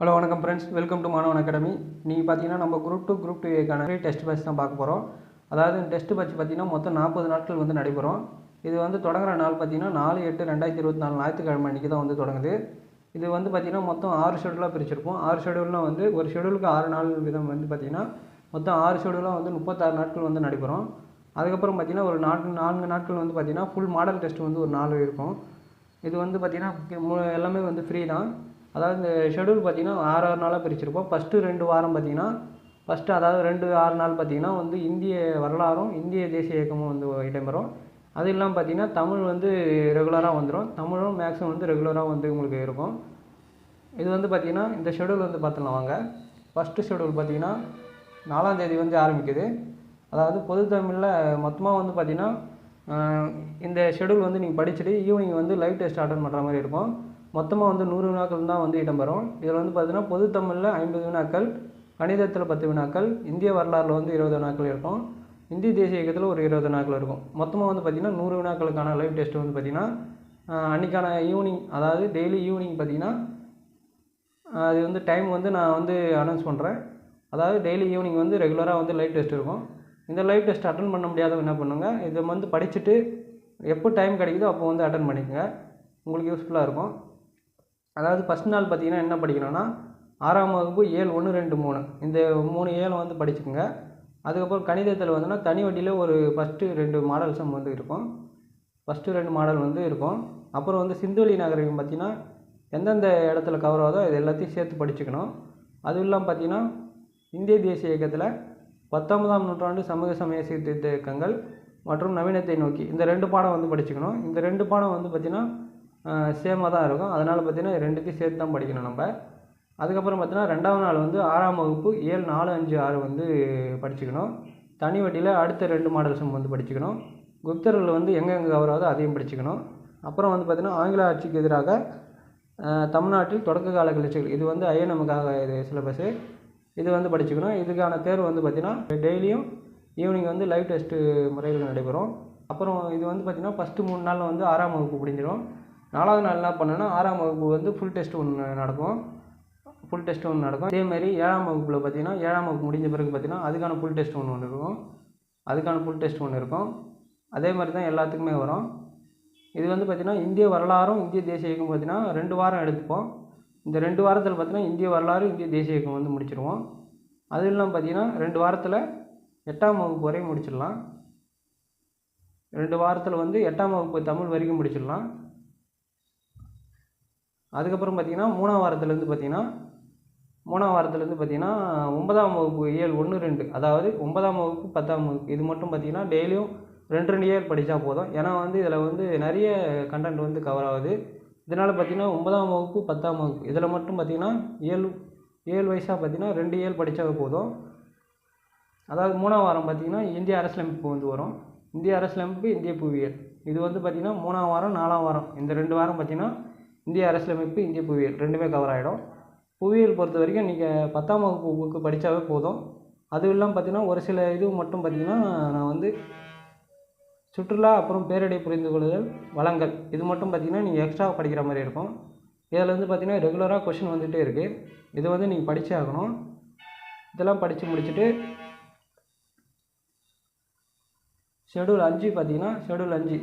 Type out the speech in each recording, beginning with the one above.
Hello வணக்கம் friends welcome to Manavan academy நீங்கள் பார்த்தீங்கன்னா நம்ம குரூப் டூ குரூப் டூக்கான டெஸ்ட் பேட்ச் தான் பார்க்க போகிறோம் அதாவது டெஸ்ட் பேட்ச் பார்த்தீங்கன்னா மொத்தம் நாற்பது நாட்கள் வந்து நடைபெறும். இது வந்து தொடங்குற நாள் பார்த்தீங்கன்னா நாலு எட்டு ரெண்டாயிரத்தி இருபத்தி நாலு ஞாயிற்றுக்கிழமை அன்றைக்கி தான் வந்து தொடங்குது. இது வந்து பார்த்திங்கன்னா மொத்தம் ஆறு ஷெடியூலாக பிரிச்சிருப்போம். ஆறு ஷெடியூல்னால் வந்து ஒரு ஷெடியூலுக்கு ஆறு நாள் விதம் வந்து பார்த்திங்கன்னா மொத்தம் ஆறு ஷெடியூலாக வந்து முப்பத்தாறு நாட்கள் வந்து நடைபெறும். அதுக்கப்புறம் பார்த்திங்கன்னா ஒரு நான்கு நான்கு நாட்கள் வந்து பார்த்திங்கன்னா ஃபுல் மாடல் டெஸ்ட் வந்து ஒரு நாலு இருக்கும். இது வந்து பார்த்திங்கன்னா எல்லாமே வந்து ஃப்ரீ தான். அதாவது இந்த ஷெடியூல் பார்த்திங்கன்னா ஆறு ஆறு நாளாக பிரிச்சிருப்போம். ஃபஸ்ட்டு ரெண்டு வாரம் பார்த்திங்கன்னா ஃபஸ்ட்டு அதாவது ரெண்டு ஆறு நாள் பார்த்திங்கன்னா வந்து இந்திய வரலாறும் இந்திய தேசிய இயக்கமும் வந்து இடம்பெறும் அது இல்லாமல் பார்த்திங்கன்னா தமிழ் வந்து ரெகுலராக வந்துடும் தமிழும் மேக்ஸும் வந்து ரெகுலராக வந்து உங்களுக்கு இருக்கும். இது வந்து பார்த்திங்கன்னா இந்த ஷெடியூல் வந்து பார்த்துலாம் வாங்க. ஃபஸ்ட்டு ஷெடியூல் பார்த்திங்கன்னா நாலாம் தேதி வந்து ஆரம்பிக்குது. அதாவது பொது தமிழில் மொத்தமாக வந்து பார்த்திங்கன்னா இந்த ஷெடியூல் வந்து நீங்கள் படிச்சுட்டு ஈவினிங் வந்து லைவ் டெஸ்ட் அட்டன் பண்ணுற மாதிரி இருக்கும். மொத்தமாக வந்து நூறு வினாக்கள் தான் வந்து இடம்பெறும். இதில் வந்து பார்த்தீங்கன்னா பொது தமிழில் ஐம்பது வினாக்கள் கணிதத்தில் பத்து வினாக்கள் இந்திய வரலாறில் வந்து இருபது வினாக்கள் இருக்கும். இந்திய தேசிய இயக்கத்தில் ஒரு இருபது வினாக்கள் இருக்கும். மொத்தமாக வந்து பார்த்திங்கன்னா நூறு வினாக்களுக்கான லைவ் டெஸ்ட் வந்து பார்த்திங்கன்னா அன்றைக்கான ஈவினிங் அதாவது டெய்லி ஈவினிங் பார்த்திங்கன்னா அது வந்து டைம் வந்து நான் வந்து அனௌன்ஸ் பண்ணுறேன் அதாவது டெய்லி ஈவினிங் வந்து ரெகுலராக வந்து லைவ் டெஸ்ட் இருக்கும். இந்த லைவ் டெஸ்ட் அட்டன் பண்ண முடியாதவங்க என்ன பண்ணுங்க? இதை வந்து படிச்சுட்டு எப்போ டைம் கிடைக்குதோ அப்போ வந்து அட்டன் பண்ணிக்கோங்க. உங்களுக்கு யூஸ்ஃபுல்லாக இருக்கும். அதாவது ஃபஸ்ட் நாள் பார்த்தீங்கன்னா என்ன படிக்கணும்னா ஆறாம் வகுப்பு ஏழு ஒன்று ரெண்டு மூணு. இந்த மூணு ஏழை வந்து படிச்சுக்கோங்க. அதுக்கப்புறம் கணிதத்தில் வந்துன்னா தனி வட்டியில் ஒரு ஃபஸ்ட்டு ரெண்டு மாடல் சம் வந்து இருக்கும். ஃபஸ்ட்டு ரெண்டு மாடல் வந்து இருக்கும். அப்புறம் வந்து சிந்துவெளி நகரம் பார்த்திங்கன்னா எந்தெந்த இடத்துல கவர் ஆகுதோ இது எல்லாத்தையும் சேர்த்து படிச்சுக்கணும். அதுவும் இல்லாமல் பார்த்திங்கன்னா இந்திய தேசிய இயக்கத்தில் பத்தொன்பதாம் நூற்றாண்டு சமூக சமய சீர்திருத்த இயக்கங்கள் மற்றும் நவீனத்தை நோக்கி இந்த ரெண்டு பாடம் வந்து படிச்சுக்கணும். இந்த ரெண்டு பாடம் வந்து பார்த்திங்கன்னா சேமாக தான் இருக்கும். அதனால் பார்த்தீங்கன்னா ரெண்டுத்தையும் சேர்த்து தான் படிக்கணும் நம்ம. அதுக்கப்புறம் பார்த்தீங்கன்னா ரெண்டாவது நாள் வந்து ஆறாம் வகுப்பு ஏழு நாலு அஞ்சு ஆறு வந்து படிச்சுக்கணும். தனி வட்டியில் அடுத்த ரெண்டு மாடல்ஸும் வந்து படிச்சுக்கணும். குப்தர்கள் வந்து எங்கெங்கே கவராதோ அதையும் படிச்சுக்கணும். அப்புறம் வந்து பார்த்திங்கன்னா ஆங்கில ஆட்சிக்கு எதிராக தமிழ்நாட்டில் தொடக்க கால கிளர்ச்சிகள். இது வந்து ஐஎன்எம்முக்காக இது சிலபஸ்ஸு இது வந்து படிச்சுக்கணும். இதுக்கான தேர்வு வந்து பார்த்திங்கன்னா டெய்லியும் ஈவினிங் வந்து லைவ் டெஸ்ட்டு முறையில் நடைபெறும். அப்புறம் இது வந்து பார்த்திங்கன்னா ஃபஸ்ட்டு மூணு நாளில் வந்து ஆறாம் வகுப்பு முடிஞ்சிடும். நாலாவது நாள் என்ன பண்ணேன்னா ஆறாம் வகுப்பு வந்து ஃபுல் டெஸ்ட் ஒன்று நடக்கும். ஃபுல் டெஸ்ட் ஒன்று நடக்கும். அதேமாதிரி ஏழாம் வகுப்பில் பார்த்தீங்கன்னா ஏழாம் வகுப்பு முடிஞ்ச பிறகு பார்த்தீங்கன்னா அதுக்கான ஃபுல் டெஸ்ட் ஒன்று ஒன்று இருக்கும். அதுக்கான ஃபுல் டெஸ்ட் ஒன்று இருக்கும். அதே மாதிரி தான் எல்லாத்துக்குமே வரும். இது வந்து பார்த்திங்கன்னா இந்திய வரலாறும் இந்திய தேசிய இயக்கம் பார்த்திங்கன்னா ரெண்டு வாரம் எடுத்துப்போம். இந்த ரெண்டு வாரத்தில் பார்த்திங்கன்னா இந்திய வரலாறு இந்திய தேசிய இயக்கம் வந்து முடிச்சிடுவோம் அது இல்லாமல் பார்த்திங்கன்னா ரெண்டு வாரத்தில் எட்டாம் வகுப்பு வரையும் முடிச்சிடலாம். ரெண்டு வாரத்தில் வந்து எட்டாம் வகுப்பு தமிழ் வரைக்கும் முடிச்சிடலாம். அதுக்கப்புறம் பார்த்திங்கன்னா மூணாம் வாரத்துலேருந்து பார்த்திங்கன்னா மூணாம் வாரத்துலேருந்து பார்த்திங்கன்னா ஒன்பதாம் வகுப்பு இயல் ஒன்று ரெண்டு. அதாவது ஒன்பதாம் வகுப்பு பத்தாம் வகுப்பு. இது மட்டும் பார்த்திங்கன்னா டெய்லியும் ரெண்டு ரெண்டு இயர் படித்தா போதும். ஏன்னா வந்து இதில் வந்து நிறைய கண்டென்ட் வந்து கவர் ஆகுது. இதனால் பார்த்திங்கன்னா ஒன்பதாம் வகுப்பு பத்தாம் வகுப்பு. இதில் மட்டும் பார்த்திங்கன்னா ஏழு ஏழு வயசாக பார்த்திங்கன்னா ரெண்டு ஏழு படித்தா போதும். அதாவது மூணாம் வாரம் பார்த்திங்கன்னா இந்திய அரசியலமைப்பு வந்து வரும். இந்திய அரசியலமைப்பு இந்திய புவியியல். இது வந்து பார்த்திங்கன்னா மூணாம் வாரம் நாலாம் வாரம். இந்த ரெண்டு வாரம் பார்த்திங்கன்னா இந்திய அரசியலமைப்பு இந்திய புவியியல் ரெண்டுமே கவர் ஆகிடும் புவியியல் பொறுத்த வரைக்கும் நீங்கள் பத்தாம் வகுப்பு புக்கு படித்தாவே போதும். அதுவும் இல்லாமல் பார்த்தீங்கன்னா ஒரு சில இது மட்டும் பார்த்திங்கன்னா நான் வந்து சுற்றுலா அப்புறம் பேரிடை புரிந்து கொள்ளுதல் வளங்கள் இது மட்டும் பார்த்திங்கன்னா நீங்கள் எக்ஸ்ட்ரா படிக்கிற மாதிரி இருக்கும். இதில் வந்து பார்த்திங்கன்னா ரெகுலராக கொஷின் வந்துகிட்டே இருக்குது இது வந்து நீங்கள் படித்தே ஆகணும். இதெல்லாம் படித்து முடிச்சுட்டு ஷெடியூல் அஞ்சு பார்த்தீங்கன்னா ஷெடியூல் அஞ்சு.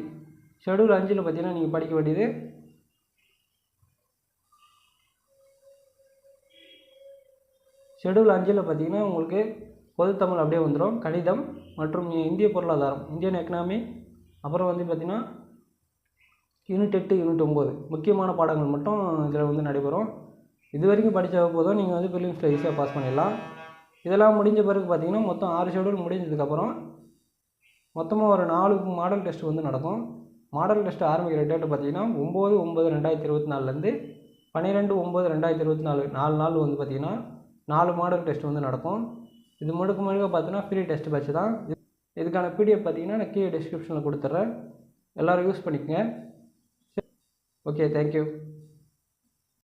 ஷெடியூல் அஞ்சில் பார்த்தீங்கன்னா நீங்கள் படிக்க வேண்டியது ஷெடியூல் அஞ்சில் பார்த்தீங்கன்னா உங்களுக்கு பொது தமிழ் அப்படியே வந்துடும் கணிதம் மற்றும் இந்திய பொருளாதாரம் இந்தியன் எக்கனாமி அப்புறம் வந்து பார்த்திங்கன்னா யூனிட் எட்டு யூனிட் ஒம்பது முக்கியமான பாடங்கள் மட்டும் இதில் வந்து நடைபெறும். இது வரைக்கும் படித்த போதும் நீங்கள் வந்து பிலிம்ஸில் ஈஸியாக பாஸ் பண்ணிடலாம். இதெல்லாம் முடிஞ்ச பிறகு பார்த்தீங்கன்னா மொத்தம் ஆறு ஷெடியூல் முடிஞ்சதுக்கப்புறம் மொத்தமாக ஒரு நாலு மாடல் டெஸ்ட் வந்து நடக்கும். மாடல் டெஸ்ட் ஆரம்பிக்கிற டேட்டு பார்த்திங்கன்னா ஒம்பது ஒம்பது ரெண்டாயிரத்தி இருபத்தி நாலுலேருந்து பன்னிரெண்டு ஒம்பது ரெண்டாயிரத்தி இருபத்தி நாலு நாலு நாள் வந்து பார்த்திங்கன்னா நாலு மாடல் டெஸ்ட் வந்து நடக்கும். இது முழுக்க முழுக்க பார்த்தீங்கன்னா ஃப்ரீ டெஸ்ட் பேட்ச் தான். இதுக்கான பிடிஎஃப் பார்த்தீங்கன்னா நான் கீழே டிஸ்கிரிப்ஷனில் கொடுத்துட்றேன் எல்லோரும் யூஸ் பண்ணிக்கோங்க. Okay thank you